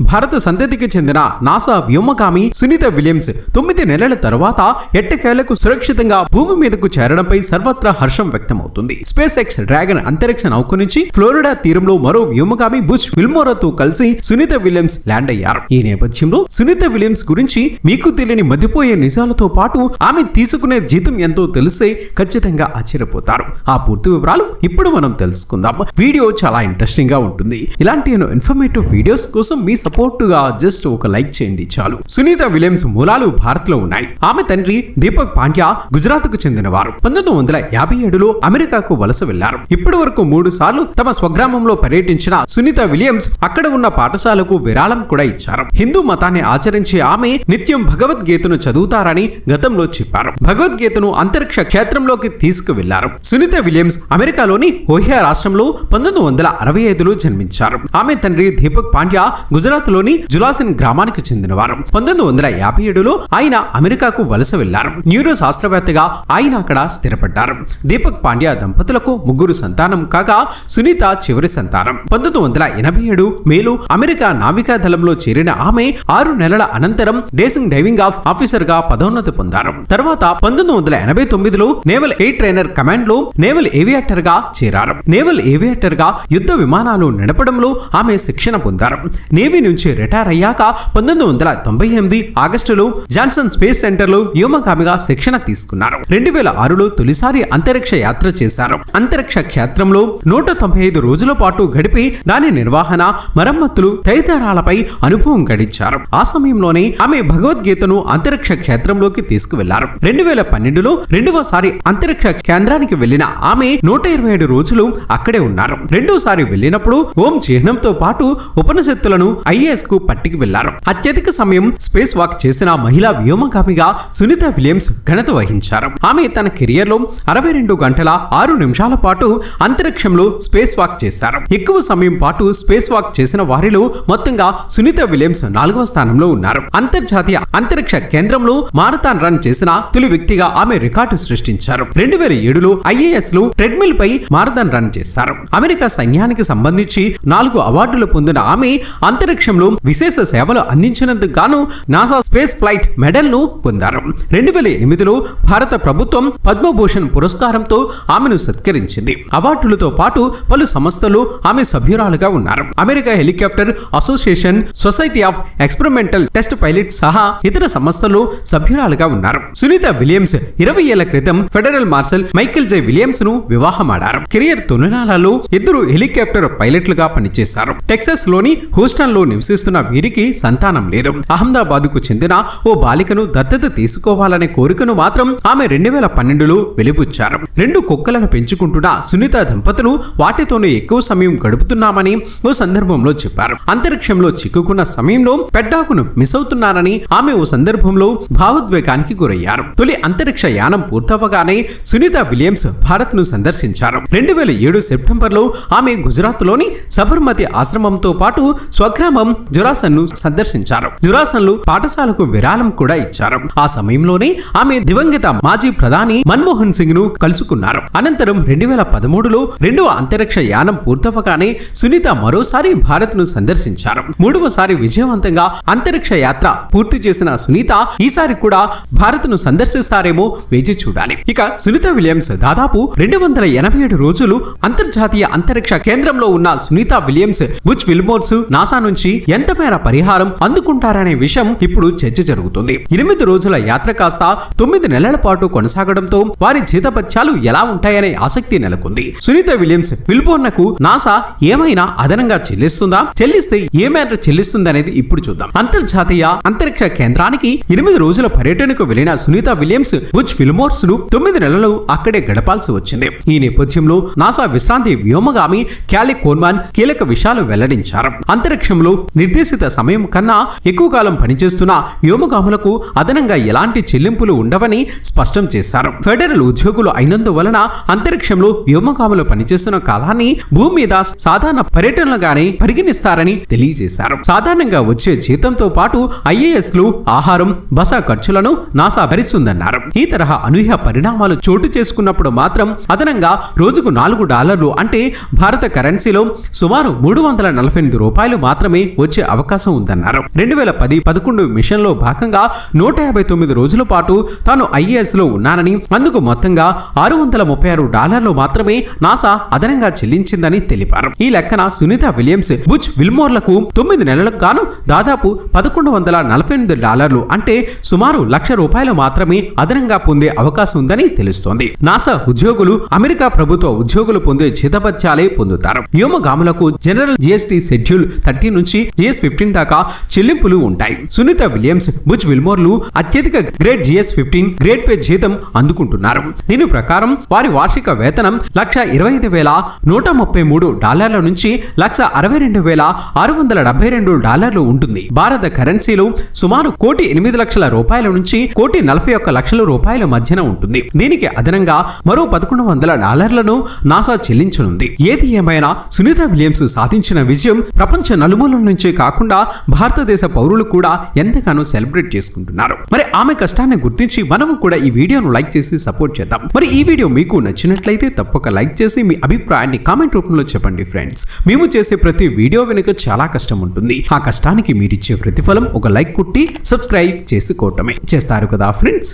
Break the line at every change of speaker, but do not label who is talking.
భారత సంతతికి చెందిన నాసా వ్యోమకామి సునీత విలియమ్స్ తొమ్మిది నెలల తర్వాత ఎట్టకేలకు సురక్షితంగా భూమి మీదకు చేరడంపై సర్వత్రా హర్షం వ్యక్తమవుతుంది. స్పేస్ ఎక్స్ డ్రాగన్ అంతరిక్ష నౌక నుంచి ఫ్లోరిడా తీరంలో మరో వ్యోమకామి బుష్ విల్మోరాతో కలిసి సునీత విలియమ్స్ ల్యాండ్ అయ్యారు. ఈ నేపథ్యంలో సునీత విలియమ్స్ గురించి మీకు తెలియని మతిపోయే నిజాలతో పాటు ఆమె తీసుకునే జీతం ఎంతో తెలిస్తే ఖచ్చితంగా ఆశ్చర్యపోతారు. ఆ పూర్తి వివరాలు ఇప్పుడు మనం తెలుసుకుందాం. వీడియో చాలా ఇంట్రెస్టింగ్గా ఉంటుంది. ఇలాంటి ఇన్ఫర్మేటివ్ వీడియోస్ కోసం మీ సపోర్ట్గా జస్ట్ ఒక లైక్ చేయండి చాలు. సునీత విలియమ్స్ మూలాలు భారత్లో ఉన్నాయి. ఆమె తండ్రి దీపక్ పాండ్యా గుజరాత్కు చెందినవారు. పంతొమ్మిది వందల యాభై ఏడులో అమెరికాకు వలస వెళ్ళారు ఇప్పటి వరకు మూడు సార్లు తమ స్వగ్రామంలో పర్యటించిన సునీత విలియమ్స్ అక్కడ ఉన్న పాఠశాలకు విరాళం కూడా ఇచ్చారు. హిందూ మతాన్ని ఆచరించే ఆమె నిత్యం భగవద్గీతను చదువుతారని గతంలో చెప్పారు. భగవద్గీతను అంతరిక్ష క్షేత్రంలోకి తీసుకువెళ్ళారు. సునీత విలియమ్స్ అమెరికాలోని ఓహియా రాష్ట్రంలో పంతొమ్మిది వందల అరవై ఐదులో జన్మించారు. ఆమె తండ్రి దీపక్ పాండ్యా గుజరాత్ లోని జులాసిన్ గ్రామానికి చెందినవారు పంతొమ్మిది వందల యాభై ఏడులో ఆయన అమెరికాకు వలస వెళ్ళారు న్యూరో శాస్త్రవేత్తగా ఆయన అక్కడ స్థిరపడ్డారు. దీపక్ పాండ్యా దంపతులకు ముగ్గురు సంతానం కాగా సునీత చివరి సంతానం. పంతొమ్మిది వందల ఎనభై ఏడు మేలు అమెరికా నావికా దళంలో చేరిన ఆమె ఆరు నెలల అనంతరం డేసింగ్ డైవింగ్ ఆఫ్ ఆఫీసర్గా పదోన్నతి పొందారు. తర్వాత పంతొమ్మిది వందల ఎనభై తొమ్మిదిలో నేవల్ ఎయిర్ ట్రైనర్ కమాండ్లో నేవల్ ఏవియేటర్గా చేరారు. నేవల్ ఏవియేటర్గా యుద్ధ విమానాలు నడపడంలో ఆమె శిక్షణ పొందారు. నేవీ నుంచి రిటైర్ అయ్యాక పంతొమ్మిది వందల తొంభై ఎనిమిది ఆగస్టులో జాన్సన్ స్పేస్ సెంటర్లో వ్యోమగామిగా శిక్షణ తీసుకున్నారు. రెండు వేల ఆరులో తొలిసారి అంతరిక్ష యాత్ర చేశారు. అంతరిక్ష క్షేత్రంలో నూట తొంభై ఐదు రోజుల పాటు గడిపి దాని నిర్వహణ మరమ్మతులు తదితరాలపై అనుభవం గడించారు. ఆ సమయంలోనే ఆమె భగవద్గీతను అంతరిక్ష క్షేత్రంలోకి తీసుకువెళ్ళారు. రెండు వేల పన్నెండులో రెండవసారి అంతరిక్ష కేంద్రానికి వెళ్ళిన ఆమె నూట ఇరవై ఏడు రోజులు అక్కడే ఉన్నారు. రెండోసారి వెళ్ళినప్పుడు ఓం చిహ్నంతో పాటు ఉపనిషత్తులను ఐఏఎస్కు పట్టికి వెళ్ళారు. అత్యధిక సమయం స్పేస్ వాక్ చేసిన మహిళా వ్యోమగామిగా సునీత విలియమ్స్ ఘనత వహించారు. ఆమె తన కెరియర్లో అరవై రెండు గంటల ఆరు నిమిషాల పాటు అంతరిక్షంలో స్పేస్ వాక్ చేశారు. ఎక్కువ సమయం పాటు స్పేస్ వాక్ చేసిన వారిలో మొత్తంగా సునీత విలియమ్స్ నాలుగవ స్థానంలో ఉన్నారు. అంతర్జాతీయ అంతరిక్ష కేంద్రంలో మారథాన్ రన్ చేసిన తొలి వ్యక్తిగా ఆమె రికార్డు సృష్టించారు. రెండు వేల ఏడులో ఐఏఎస్లో ట్రెడ్మిల్ పై మారథాన్ రన్ చేశారు. అమెరికా సైన్యానికి సంబంధించి నాలుగు అవార్డులు పొందిన ఆమె అంతరిక్ష అంతరిక్షంలో విశేష సేవలు అందించినందుకు గాను నాసా స్పేస్ ఫ్లైట్ మెడల్ను పొందారు. రెండు వేల ఎనిమిదిలో భారత ప్రభుత్వం పద్మభూషణ్ పురస్కారంతో ఆమెను సత్కరించింది. అవార్డులతో పాటు పలు సంస్థలు ఆమె సభ్యురాలుగా ఉన్నారు. America helicopter association society of experimental test pilot సహా ఇతర సంస్థలు సభ్యురాలుగా ఉన్నారు. సునీత విలియమ్స్ ఇరవై ఏళ్ళ క్రితం ఫెడరల్ మార్షల్ మైకేల్ జే విలియమ్స్ను వివాహమాడారు. కెరియర్ తొలినాలలో ఇద్దరు హెలికాప్టర్ పైలట్లుగా పనిచేశారు. టెక్సాస్లోని హూస్టన్లో నివసిస్తున్న వీరికి సంతానం లేదు. అహ్మదాబాద్కు చెందిన ఓ బాలికను దత్తత తీసుకోవాలనే కోరికను మాత్రం ఆమె రెండు వేల పన్నెండులో వెలిపుచ్చారు. రెండు కుక్కలను పెంచుకుంటున్న సునీత దంపతులు వాటితోనే ఎక్కువ సమయం గడుపుతున్నామని ఓ సందర్భంలో చెప్పారు. అంతరిక్షంలో చిక్కుకున్న సమయంలో పెడ్డాకును మిస్ అవుతున్నారని ఆమె ఓ సందర్భంలో భావోద్వేగానికి గురయ్యారు. తొలి అంతరిక్ష యానం పూర్తవగానే సునీత విలియమ్స్ భారత్ను సందర్శించారు. రెండు వేల ఏడు సెప్టెంబర్లో ఆమె గుజరాత్లోని సబర్మతి ఆశ్రమంతో పాటు స్వగ్రామ జురాసన్ను సందర్శించారు. జురాసన్ పాఠశాలకు విరాళం కూడా ఇచ్చారు. ఆ సమయంలోనే ఆమె దివంగత మాజీ ప్రధాని మన్మోహన్ సింగ్ను కలుసుకున్నారు. అనంతరం రెండు వేల పదమూడులో రెండవ అంతరిక్ష యానం పూర్తవగానే సునీత మరోసారి భారత్ను సందర్శించారు. మూడవసారి విజయవంతంగా అంతరిక్ష యాత్ర పూర్తి చేసిన సునీత ఈసారి కూడా భారత్ను సందర్శిస్తారేమో వేచి చూడాలి. ఇక సునీత విలియమ్స్ దాదాపు రెండు వందల ఎనభై ఏడు రోజులు అంతర్జాతీయ అంతరిక్ష కేంద్రంలో ఉన్న Sunita Williams Butch Wilmores NASA నుంచి ఎంత మేర పరిహారం అందుకుంటారనే విషయం ఇప్పుడు చర్చ జరుగుతుంది. ఎనిమిది రోజుల యాత్ర కాస్త తొమ్మిది నెలల పాటు కొనసాగడంతో వారి జీతపత్యాలు ఎలా ఉంటాయనే ఆసక్తి నెలకొంది. సునీత విలియమ్స్ విల్బోర్నకు నాసా ఏమైనా అదనంగా చెల్లిస్తుందా? చెల్లిస్తే ఏ మేర చెల్లిస్తుందనేది ఇప్పుడు చూద్దాం. అంతర్జాతీయ అంతరిక్ష కేంద్రానికి ఎనిమిది రోజుల పర్యటనకు వెళ్ళిన సునీత విలియమ్స్ బుచ్ ఫిల్మోర్స్ను తొమ్మిది నెలలు అక్కడే గడపాల్సి వచ్చింది. ఈ నేపథ్యంలో నాసా విశ్రాంతి వ్యోమగామి క్యాలి కోర్మాన్ కీలక విషయాలు వెల్లడించారు. అంతరిక్షంలో నిర్దేశిత సమయం కన్నా ఎక్కువ కాలం పనిచేస్తున్న వ్యోమగాములకు అదనంగా ఎలాంటి చెల్లింపులు ఉండవని స్పష్టం చేశారు. ఫెడరల్ ఉద్యోగులు అయినందువలన అంతరిక్షంలో వ్యోమగాములు పనిచేస్తున్న కాలాన్ని భూమి మీద సాధారణ పర్యటనలుగానే పరిగణిస్తారని తెలియజేశారు. సాధారణంగా వచ్చే జీతంతో పాటు ఐఏఎస్లు ఆహారం బస ఖర్చులను నాసా భరిస్తుందన్నారు. ఈ తరహా అనూహ్య పరిణామాలు చోటు చేసుకున్నప్పుడు మాత్రం అదనంగా రోజుకు నాలుగు డాలర్లు అంటే భారత కరెన్సీలో సుమారు మూడు వందల నలభై ఎనిమిది రూపాయలు మాత్రమే వచ్చే అవకాశం ఉందన్నారు. రెండు వేల పది పదకొండు మిషన్లో భాగంగా నూట యాభై తొమ్మిది రోజుల పాటు తాను ఐఏఎస్లో ఉన్నానని అందుకు మొత్తంగా ఆరు వందల ముప్పై ఆరు డాలర్లు మాత్రమే నాసా అదనంగా చెల్లించిందని తెలిపారు. ఈ లెక్కన సునీత విలియమ్స్ బుచ్ విల్మోర్లకు తొమ్మిది నెలలకు గాను దాదాపు పదకొండు వందల నలభై ఎనిమిది డాలర్లు అంటే సుమారు లక్ష రూపాయలు మాత్రమే అదనంగా పొందే అవకాశం ఉందని తెలుస్తోంది. నాసా ఉద్యోగులు అమెరికా ప్రభుత్వ ఉద్యోగులు పొందే జీతభత్యాలే పొందుతారు. వ్యోమగాములకు జనరల్ జిఎస్టీ షెడ్యూల్ థర్టీ నుంచి జిఎస్ ఫిఫ్టీన్ దాకా చెల్లింపులు ఉంటాయి. సునీత విలియమ్స్ బుచ్ విల్మోర్లు అత్యధిక grade GS fifteen grade pay జీతం అందుకుంటున్నారు. దీని ప్రకారం వారి వార్షిక వేతనం లక్ష ఇరవై ఐదు వేల నూట ముప్పై మూడు డాలర్ల నుంచి లక్ష అరవై రెండు వేల ఆరు వందల డెబ్బై రెండు డాలర్లు ఉంటుంది. భారత కరెన్సీలో సుమారు కోటి ఎనిమిది లక్షల రూపాయల నుంచి కోటి నలభై ఒక్క లక్షల రూపాయల మధ్యన ఉంటుంది. దీనికి అదనంగా మరో పదకొండు వందల డాలర్లను నాసా చెల్లించనుంది. ఏది ఏమైనా సునీత విలియమ్స్ సాధించిన విజయం ప్రపంచ నుంచే కాకుండా భారతదేశ పౌరులు కూడా ఎంతగానో సెలబ్రేట్ చేసుకుంటున్నారు. మరి ఆమె కష్టాన్ని గుర్తించి మనము కూడా ఈ వీడియోను లైక్ చేసి సపోర్ట్ చేద్దాం. మరి ఈ వీడియో మీకు నచ్చినట్లయితే తప్పక లైక్ చేసి మీ అభిప్రాయాన్ని కామెంట్ రూపంలో చెప్పండి ఫ్రెండ్స్. మేము చేసే ప్రతి వీడియో వెనుక చాలా కష్టం ఉంటుంది. ఆ కష్టానికి మీరిచ్చే ప్రతిఫలం ఒక లైక్ కుట్టి సబ్స్క్రైబ్ చేసుకోవటమే. చేస్తారు కదా ఫ్రెండ్స్?